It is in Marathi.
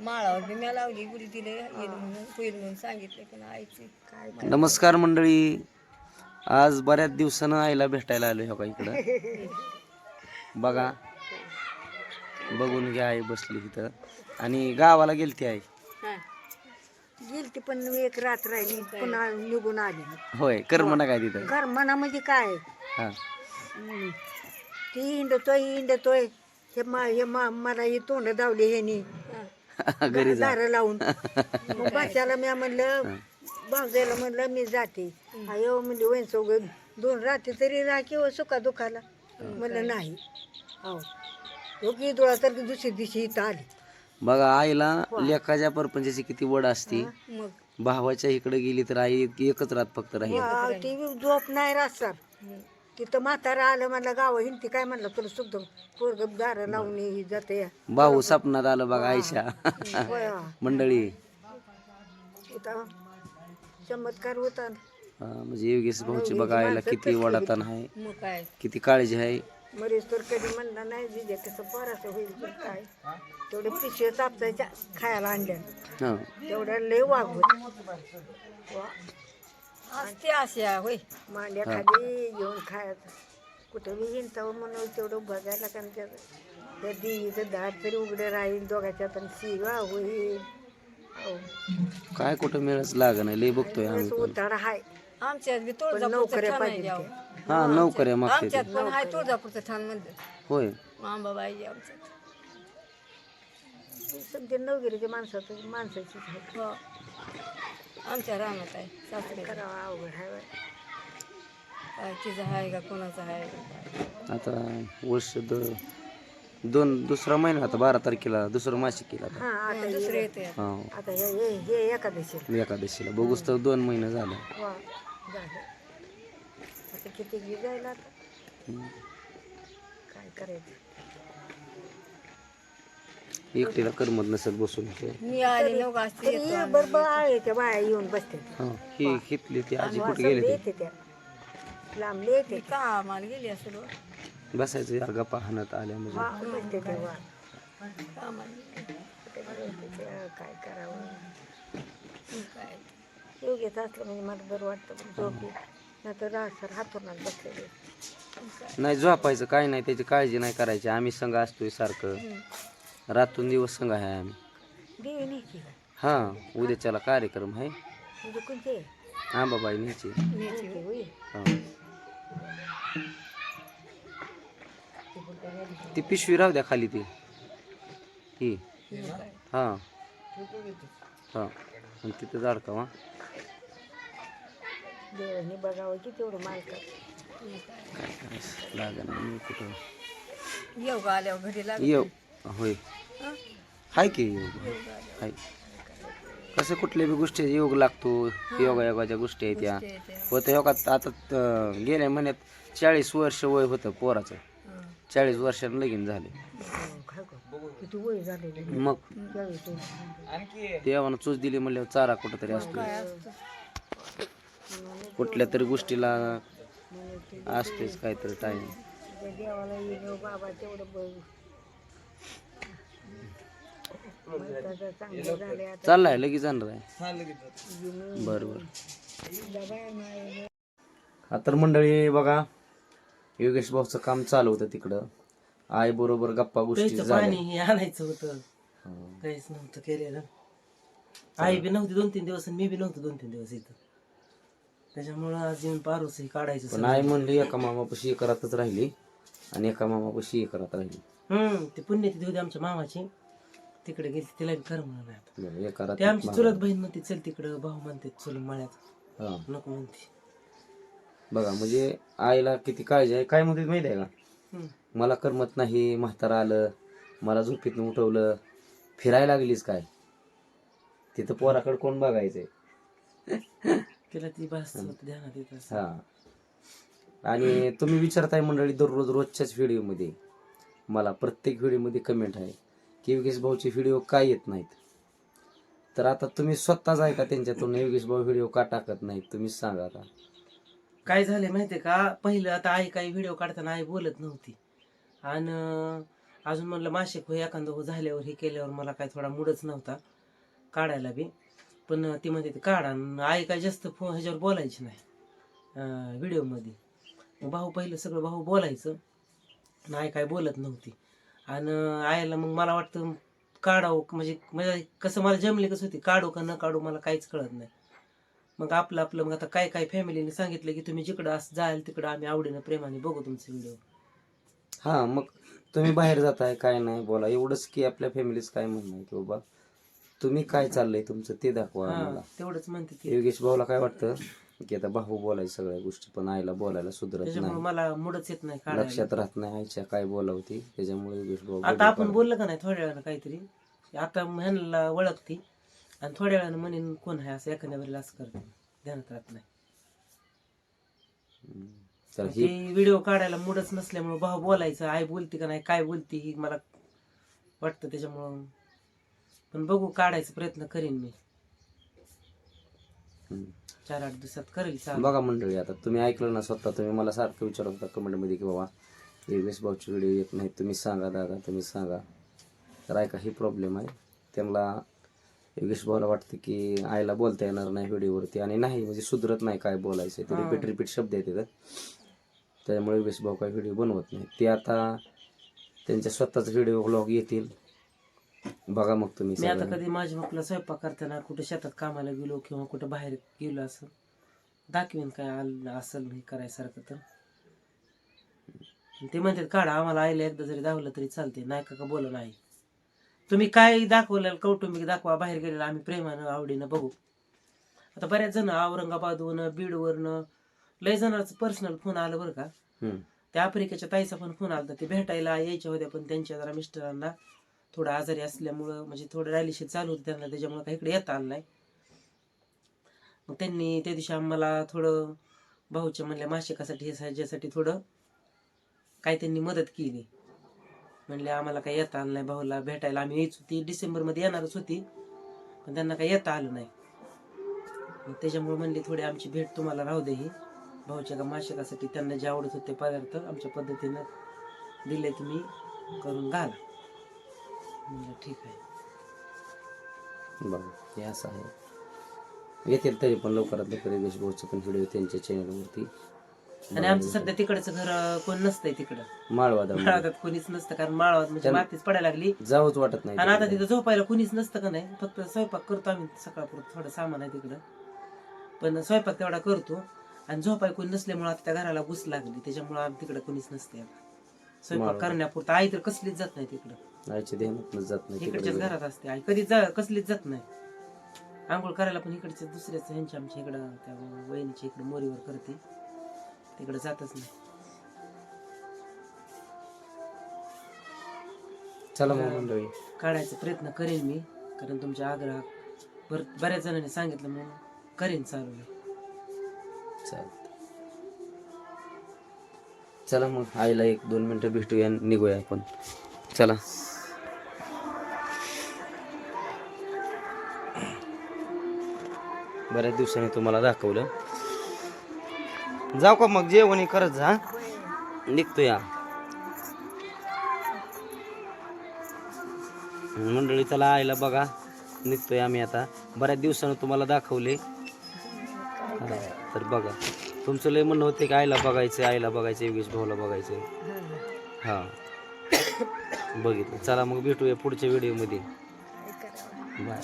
माळावर बी म्या लावली गुढी दिले येईल म्हणून होईल म्हणून सांगितले पण आईची काय नमस्कार मंडळी. आज बऱ्याच दिवसानं आईला भेटायला आलो हो का इकडं? बघा. बघून घ्या आई बसली इथं. आणि गावाला गेलती आई? गेली ती पण एक रात राहिली पुन्हा निघून आली. होय करमना काय तिथं. घर मना म्हणजे काय? हा. हम्म. ती हिंडतोय हिंडतोय. हे मा हे मा मला ही तोंड दावली ह्यानी. घरी जा. दारं लावून. मग बाच्याला मी म्हणलं भाऊजायला म्हणलं मी जाते. अयो म्हणजे वैन चौघ दोन रात्री तरी राह किंवा सुका दुखाला म्हणलं नाही. हो. योगी डोळा तर दुसऱ्या दिवशी इथं आली. बघा आईला लेखाच्या परपंचाची किती वड असती. मग. भावाच्या इकडे गेली तर आई एकच रात फक्त राहील. ती झोप नाही राहणार तिथं म्हातारा आलं म्हणलं गाव हिंती काय? म्हणलं तुला सुद्धा पोरग दार लावून ही जाते. भाऊ सपनात आलं बघा आयशा. मंडळी. होता चमत्कार होता. हा, म्हणजे योगेश भाऊची बघा आईला किती वडातान आहे? किती काळजी आहे. मरीच तर कधी म्हणलं नाही जिजे कसं पोराचं होईल काय? तेवढे पिशवे चापचायच्या खायला आणल्या. हा. तेवढ्या लय वागवत असते अशा होय. मांड्या खाली घेऊन खायचं. कुठं बी हिंडतावं म्हणून तेवढं बघायला कारण त्याचं त्या देवीचं दार तरी उघडं राहील दोघांच्यात आणि शिवा होईल. काय कुठं मिळच लाग नाही लय बघतोय आम्ही असं पण. उतारा हाय. आमच्यात बी पण तुळजापूरचं नोकऱ्या आहे पाहिजे त्या. हा नोकऱ्या मागते ते. आमच्यात पण आहे तुळजापूरचं ठाण म्हणलं होय. आंबाबाई आमच्यात. समजे नवगिरीच्या माणसाचं माणसाचीच आहे. हो. आमच्या रानात आहे सासरे करावं अवघड आहे बाई. काय तिचं आहे का कोणाचं आहे? का? आता वर्ष द- दोन दुसरा महिना आता बारा तारखेला दुसरं मासिक केला आता. हा आता हे- दुसरं येते हा. आता हे हे हे एकादशी एकादशीला. बघूच तर दोन महिने झाले. वा झालं. आता किती गी जायला आता? हम्म. काय करायचं? एकटीला करमत नसत बसून. ते मी आली बरोबर आहे त्या बाया येऊन बसते. हा ही घेतली ती आजी कुठे गेली ते येते त्या. लांबले येते. मी कामाला गेली असेल हो. बसायचं या गप्पा हाणत आल्या म्हणजे. वा बसते तेव्हा. कामाला गेली. काय करावं? मग काय योग्यच असलं म्हणजे मला बरं वाटतं पण झोपी. बसलेले. नाही झोपायचं काय नाही त्याची काळजी नाही करायची. आम्ही संघ असतोय सारखं. रातून दिवस संघ आहे आम्ही. देवी न्यायची का? हा उद्याच्याला कार्यक्रम आहे. म्हणजे कोणते? आंबाबाई न्यायची. न्यायची न्यायची होय? हा. ती पिशवी राहू द्या खाली ती. ही. हा. हा. आणि तिथं झाड का वा देवाने बघावं की तेवढं लागणार येऊ का आल्यावर घरी लाग येऊ. होय. हाय की योग? हाय. कसं कुठल्या बी गोष्टी योग लागतो योगा योगाच्या गोष्टी आहेत त्या होतं योगात आता अं, गेल्या महिन्यात चाळीस वर्ष वय होतं पोराचं. चाळीस वर्षानं लगीन झाले. काय गं? किती वय झालेले मग. देवानं चूज दिली म्हणल्यावर चारा कुठं तरी असतो. कुठल्या तरी गोष्टीला असतेच काहीतरी टाइम देवाला येणं बाबा तेवढं बघ. चाललाय लगेच जाणार आहे. बर बर. हा तर मंडळी बघा योगेश भाऊचं काम चालू होतं तिकडं. आई बरोबर गप्पा गोष्टी पाणी आणायचं होतं. काहीच नव्हतं केलेलं. आई बी नव्हती दोन तीन दिवस आणि मी बी नव्हतो दोन तीन दिवस इथं. त्याच्यामुळं आज येऊन पारूस हे काढायचं पण आई म्हणली एका मामापाशी एकरातच राहिली आणि एका मामापाशी एकरात राहिली. हम्म. ती पुण्यतिथी होती आमच्या मामाची. तिकडे गेली तिला बी आता. बरं, एकरात ते आमची चुलत बहीण म्हणते चल तिकडं भाऊ म्हणते चल मळ्यात. हा. नको म्हणते. बघा म्हणजे आईला किती काळजी आहे. काय म्हणते माहिती आहे का? हम्म. मला करमत नाही म्हातारा आलं मला झोपेतनं उठवलं. फिरायला लागलीस काय? तिथं पोराकडे कोण बघायचंय? तिला ती बस ध्यानात येत असं. हा. आणि तुम्ही विचारताय मंडळी दररोज रोजच्याच व्हिडिओमध्ये मला प्रत्येक व्हिडिओमध्ये कमेंट आहे की योगेश भाऊचे व्हिडिओ काय येत नाहीत? तर आता तुम्ही स्वतःच ऐका त्यांच्यातून योगेश भाऊ व्हिडिओ का टाकत नाहीत? तुम्हीच सांगा आता. काय झाले माहितीये का? पहिलं आता आई काही व्हिडिओ काढताना आई बोलत नव्हती. आणि अजून म्हणलं मासे हो एखादं हो झाल्यावर हे केल्यावर मला काय थोडा मूडच नव्हता काढायला बी. पण ती म्हणते काढा. आणि आई काय जास्त फोन ह्याच्यावर बोलायची नाही व्हिडिओमध्ये. भाऊ पहिलं सगळं भाऊ बोलायचं. आणि आई काय बोलत नव्हती. आणि आईला मग मला वाटतं काढावं म्हणजे म्हणजे कसं मला जमले कसं होती काढू का न काढू मला काहीच कळत नाही. मग आपलं आपलं मग आता काय काय फॅमिलीने सांगितलं की तुम्ही जिकडं असं जाल तिकडं आम्ही आवडीनं प्रेमाने बघू तुमचे व्हिडिओ हा मग तुम्ही बाहेर जाताय काय नाही बोला. एवढंच की आपल्या फॅमिलीच काय म्हणणं आहे की बाबा तुम्ही काय चाललंय तुमचं ते दाखवा हा आम्हाला. तेवढंच म्हणते ती. योगेश भाऊला काय वाटतं? की आता भाऊ बोलायचं सगळ्या गोष्टी पण आईला बोलायला सुधरत त्याच्यामुळे नाही मला मूडच येत नाही काढायला. लक्षात राहत नाही आईच्या काय बोलावती त्याच्यामुळे योगेश भाऊ आता आपण. बोललं का नाही थोड्या वेळानं काहीतरी? आता ह्यांना ओळखती. आणि थोड्या वेळानं म्हणेन कोण आहे असं एखाद्या वेळेला असं करते ध्यानात राहत नाही. हम्म. तर ही ते व्हिडिओ काढायला मूडच नसल्यामुळे भाऊ बोलायचं आई बोलती का नाही? काय बोलती? ही मला वाटतं त्याच्यामुळं. पण बघू काढायचा प्रयत्न करीन मी. चार आठ दिवसात करेल चालू. बघा मंडळी आता तुम्ही ऐकलं ना स्वतः तुम्ही मला सारखं विचारत होता कमेंटमध्ये की बाबा योगेश भाऊचे व्हिडिओ येत नाहीत तुम्ही सांगा दादा तुम्ही सांगा. तर ऐका ही प्रॉब्लेम आहे. त्यांना योगेश भाऊला वाटतं की आईला बोलता येणार नाही व्हिडिओवरती आणि नाही म्हणजे सुधरत नाही काय बोलायचं. ते रिपीट रिपीट शब्द आहेत तिथं त्याच्यामुळे योगेश भाऊ काय व्हिडिओ बनवत नाही ते आता त्यांच्या स्वतःच व्हिडिओ ब्लॉग येतील. बघा मग तुम्ही मी आता सगळ्यांनी. कधी माझ्या मुकला स्वयंपाक करताना कुठे शेतात कामाला गेलो किंवा कुठे बाहेर गेलो असं दाखवीन काय आलं असेल हे करायसारखं तर. ते म्हणतात काढा आम्हाला आईला एकदा जरी दाखवलं तरी चालते नाही का का बोला नाही. तुम्ही काय दाखवलं कौटुंबिक दाखवा बाहेर गेलेलं आम्ही प्रेमानं आवडीनं बघू. आता बऱ्याच जण औरंगाबादवरनं बीडवरनं लय जणांचं पर्सनल फोन आलं बरं का. हम्म. त्या आफ्रिकेच्या ताईचा पण फोन आला ते भेटायला यायच्या होत्या पण त्यांच्या जरा मिस्टरांना थोडं आजारी असल्यामुळं म्हणजे थोडं डायलिशिस चालू होतं त्यांना त्याच्यामुळं काही इकडे येता आलं नाही. मग त्यांनी त्या दिवशी आम्हाला थोडं भाऊच्या म्हणल्या मासिकासाठी हे ह्याच्यासाठी थोडं काय त्यांनी मदत केली. म्हणले आम्हाला काही येता आलं नाही भाऊला भेटायला आम्ही यायच होती. डिसेंबरमध्ये येणारच होती पण त्यांना काही येता आलं नाही. मग त्याच्यामुळे म्हणले थोडी आमची भेट तुम्हाला राहू दे ही. भाऊच्या का मासिकासाठी त्यांना जे आवडत होते पदार्थ आमच्या पद्धतीनं दिले तुम्ही करून घाला. म्हणलं ठीक आहे. बघा हे असं आहे. येतील तरी पण लवकरात लवकर योगेश भाऊचं पण व्हिडिओ त्यांच्या चॅनलवरती आणि आमचं सध्या तिकडचं घर कोण नसतंय तिकडं. माळवादा माळवादात कोणीच नसतं कारण माळवाद म्हणजे मातीच पडायला लागली. जाऊच वाटत नाही आणि आता तिकडे. तिथं झोपायला कुणीच नसतं का नाही? फक्त स्वयंपाक करतो आम्ही सकाळपुरत थोडं सामान आहे तिकडं. पण स्वयंपाक तेवढा करतो. आणि झोपाय कोणी नसल्यामुळे आता त्या घराला घुस लागली त्याच्यामुळे आम्ही तिकडं कुणीच नसते आता स्वयंपाक. करण्यापुरतं आई तर कसलीच जात नाही तिकडं. आईच्या ध्यानातच जात नाही इकडच्याच तिकडे घरात असते आई. कधीच जा कसलीच जात नाही. आंघोळ करायला पण इकडच्या दुसऱ्याच ह्यांच्या आमच्या इकडं त्या वहिनीच्या इकडे मोरीवर करते. तिकडे जातच नाही. चला मग मंडळी. काढायचा प्रयत्न करेन मी कारण तुमच्या आग्रह बर बऱ्याच जणांनी सांगितलं म्हणून करेन चालू मी. चला मग आईला एक दोन मिनटं भेटूया निघूया आपण. चला. बऱ्याच दिवसांनी तुम्हाला दाखवलं. जाऊ का मग जेवण करत जा निघतो या मंडळी चला आईला बघा. निघतोय आम्ही आता. बऱ्याच दिवसानं तुम्हाला दाखवले. तर बघा. तुमचं लय म्हणणं होते की आईला बघायचं आईला बघायचं योगेश भाऊला बघायचं हा. बघितलं. चला मग भेटूया पुढच्या व्हिडिओमध्ये बाय